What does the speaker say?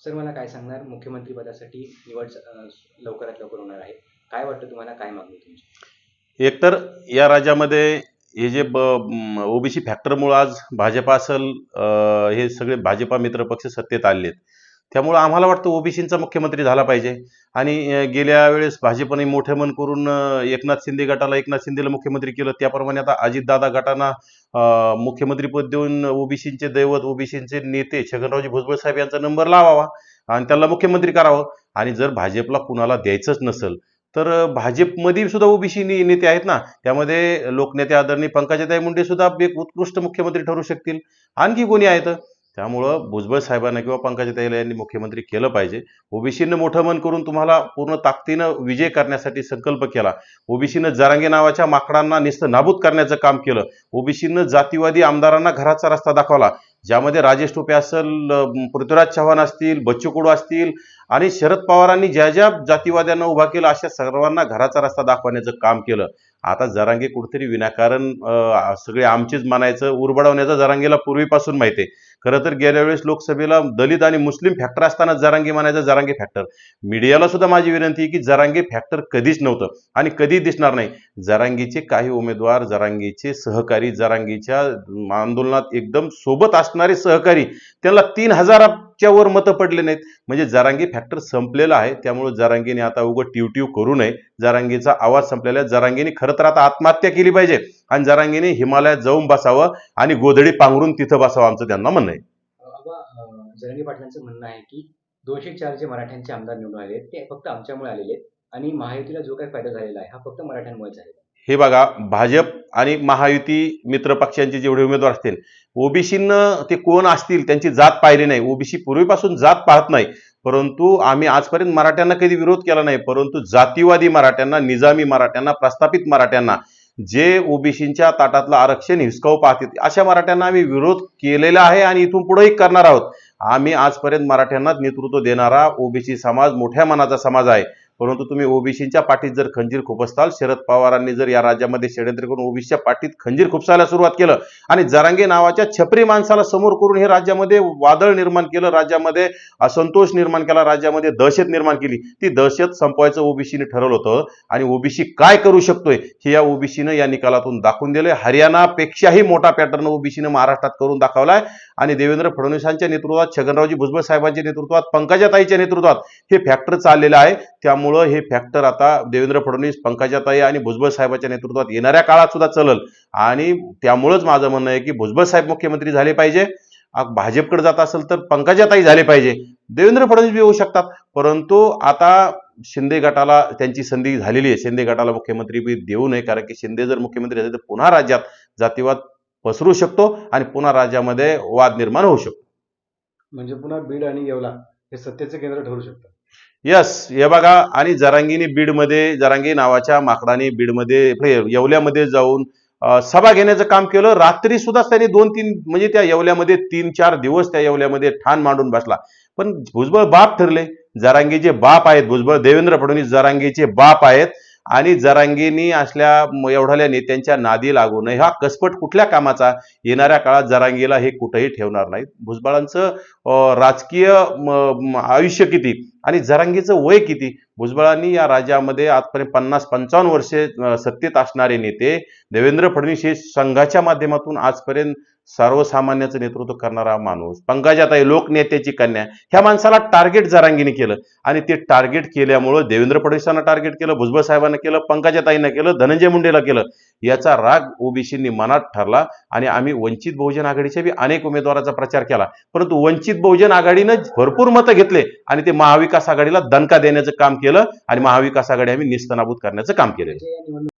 Sir मला काय सांगणार? मुख्यमंत्री पदासाठी निवड अं, लवकरात लवकर होणार आहे. काय वाटतं तुम्हाला? काय मागणी तुमची? एकतर या राज्यामध्ये हे जे ब ओबीसी फॅक्टरमुळं आज भाजपा असेल अं, हे सगळे भाजपा मित्र पक्ष सत्तेत आलेत. त्यामुळं आम्हाला वाटतं ओबीसींचा मुख्यमंत्री झाला पाहिजे. आणि गेल्या वेळेस भाजपने मोठे मन करून एकनाथ शिंदे गटाला एकनाथ शिंदेला मुख्यमंत्री केलं त्याप्रमाणे आता अजितदादा गटांना मुख्यमंत्रीपद देऊन ओबीसींचे दैवत ओबीसींचे नेते छगनरावजी भुजबळ साहेब यांचा नंबर लावावा आणि त्यांना मुख्यमंत्री करावं. आणि जर भाजपला कुणाला द्यायचंच नसेल तर भाजपमध्ये सुद्धा ओबीसी नेते आहेत ना त्यामध्ये लोकनेते आदरणीय पंकजाताई मुंडे सुद्धा एक उत्कृष्ट मुख्यमंत्री ठरू शकतील. आणखी कोणी आहेत? त्यामुळं भुजबळ साहेबांना किंवा पंकजाताईला यांनी मुख्यमंत्री केलं पाहिजे. ओबीसीनं मोठं मन करून तुम्हाला पूर्ण ताकदीनं विजय करण्यासाठी संकल्प केला. ओबीसीनं जरांगे नावाच्या माकडांना निस्त नाबूद करण्याचं काम केलं. ओबीसीनं जातीवादी आमदारांना घराचा रस्ता दाखवला. ज्यामध्ये राजेश टोपे असेल पृथ्वीराज चव्हाण असतील बच्चू कडू असतील आणि शरद पवारांनी ज्या ज्या जातीवाद्यांना उभा केला अशा सर्वांना घराचा रस्ता दाखवण्याचं काम केलं. आता जरांगे कुठेतरी विनाकारण सगळे आमचेच मानायचं उरबडवण्याचं जरांगेला पूर्वीपासून माहिती आहे. खरं तर गेल्या वेळेस लोकसभेला दलित आणि मुस्लिम फॅक्टर असताना जरांगे मानायचं जरांगे फॅक्टर मीडियाला सुद्धा माझी विनंती आहे की जरांगे फॅक्टर कधीच नव्हतं आणि कधी दिसणार नाही. जरांगीचे काही उमेदवार जरांगीचे सहकारी जरांगीच्या आंदोलनात एकदम सोबत असणारे सहकारी त्यांना तीन हजाराच्या वर मतं पडले नाहीत. म्हणजे जरांगी फॅक्टर संपलेला आहे. त्यामुळे जरांगीने आता उगं ट्यूट्यू करू नये. जरांगीचा आवाज संपलेला आहे. जरांगीने खरं तर आता आत्महत्या केली पाहिजे. आणि जरांगीने हिमालयात जाऊन बसावं आणि गोधडी पांघरून तिथं बसावं आमचं त्यांना म्हणणं आहे. जरांगी पाटलांचं म्हणणं आहे की दोनशे चार जे मराठ्यांचे आमदार निवडून आले आहेत, ते फक्त आमच्यामुळे आलेले आहेत. आणि महायुतीला जो काही फायदा झालेला आहे हा फक्त मराठ्यांमुळे झालेला आहे. हे बघा भाजप आणि महायुती मित्र पक्षांचे जेवढे उमेदवार असतील ओबीसीनं ते कोण असतील त्यांची जात पाहिली नाही. ओबीसी पूर्वीपासून जात पाहत नाही. परंतु आम्ही आजपर्यंत मराठ्यांना कधी विरोध केला नाही परंतु जातीवादी मराठ्यांना निजामी मराठ्यांना प्रस्थापित मराठ्यांना जे ओबीसींच्या ताटातलं आरक्षण हिसकावू पाहतील अशा मराठ्यांना आम्ही विरोध केलेला आहे आणि इथून पुढेही करणार आहोत. आम्ही आजपर्यंत मराठ्यांनाच नेतृत्व देणारा ओबीसी समाज मोठ्या मनाचा समाज आहे. परंतु तुम्ही ओबीसीच्या पाठीत जर खंजीर खुपसताल शरद पवारांनी जर या राज्यामध्ये षडयंत्र करून ओबीसीच्या पाठीत खंजीर खुपसायला सुरुवात केलं आणि जरांगे नावाच्या छपरी माणसाला समोर करून हे राज्यामध्ये वादळ निर्माण केलं राज्यामध्ये असंतोष निर्माण केला राज्यामध्ये दहशत निर्माण केली ती दहशत संपवायचं ओबीसीने ठरवलं होतं आणि ओबीसी काय करू शकतोय हे या ओबीसीनं या निकालातून दाखवून दिले हरियाणापेक्षाही मोठा पॅटर्न ओबीसीनं महाराष्ट्रात करून दाखवलाय आणि देवेंद्र फडणवीसांच्या नेतृत्वात छगनरावजी भुजबळ साहेबांच्या नेतृत्वात पंकजाताईच्या नेतृत्वात हे फॅक्टर चाललेलं आहे. त्यामुळे हे फॅक्टर आता देवेंद्र फडणवीस पंकजाताई आणि भुजबळ साहेबाच्या नेतृत्वात येणाऱ्या काळात सुद्धा चलल आणि त्यामुळंच माझं म्हणणं आहे की भुजबळ साहेब मुख्यमंत्री झाले पाहिजे. भाजपकडे जात असेल तर पंकजाताई झाले पाहिजे. देवेंद्र फडणवीस बी होऊ शकतात. परंतु आता शिंदे गटाला त्यांची संधी झालेली आहे. शिंदे गटाला मुख्यमंत्री बी देऊ नये. कारण की शिंदे जर मुख्यमंत्री झाले तर पुन्हा राज्यात जातीवाद पसरू शकतो आणि पुन्हा राज्यामध्ये वाद निर्माण होऊ शकतो. म्हणजे पुन्हा बीड आणि येवला हे सत्तेचे केंद्र ठरू शकतात यस हे बघा आणि जरांगीने बीडमध्ये जरांगी नावाच्या माकडाने बीडमध्ये येवल्यामध्ये जाऊन सभा घेण्याचं काम केलं. रात्री सुद्धा त्यांनी दोन तीन म्हणजे त्या येवल्यामध्ये तीन चार दिवस त्या येवल्यामध्ये ठाण मांडून बसला. पण भुजबळ बाप ठरले. जरांगीचे बाप आहेत भुजबळ देवेंद्र फडणवीस जरांगीचे बाप आहेत. आणि जरांगीनी असल्या एवढ्याल्या नेत्यांच्या नादी लागू नये. हा कसपट कुठल्या कामाचा? येणाऱ्या काळात जरांगीला हे कुठंही ठेवणार नाहीत. भुजबळांचं राजकीय आयुष्य किती? आणि जरांगीचं वय किती? भुजबळांनी या राज्यामध्ये आजपर्यंत पन्नास पंचावन्न वर्षे सत्तेत असणारे नेते देवेंद्र फडणवीस हे संघाच्या माध्यमातून आजपर्यंत सर्वसामान्याचं नेतृत्व करणारा माणूस. पंकजाताई लोकनेत्याची कन्या. ह्या माणसाला टार्गेट जरांगीने केलं. आणि ते टार्गेट केल्यामुळं देवेंद्र फडणवीसांना टार्गेट केलं भुजबळ साहेबांना केलं पंकजाताईंना केलं धनंजय मुंडेला केलं. याचा राग ओबीसींनी मनात ठरला आणि आम्ही वंचित बहुजन आघाडीच्या बी अनेक उमेदवाराचा प्रचार केला. परंतु वंचित बहुजन आघाडीनं भरपूर मतं घेतले आणि ते महाविकास आघाडीला दणका देण्याचं काम केलं आणि महाविकास आघाडी आम्ही निस्तनाबूत करण्याचं काम केलं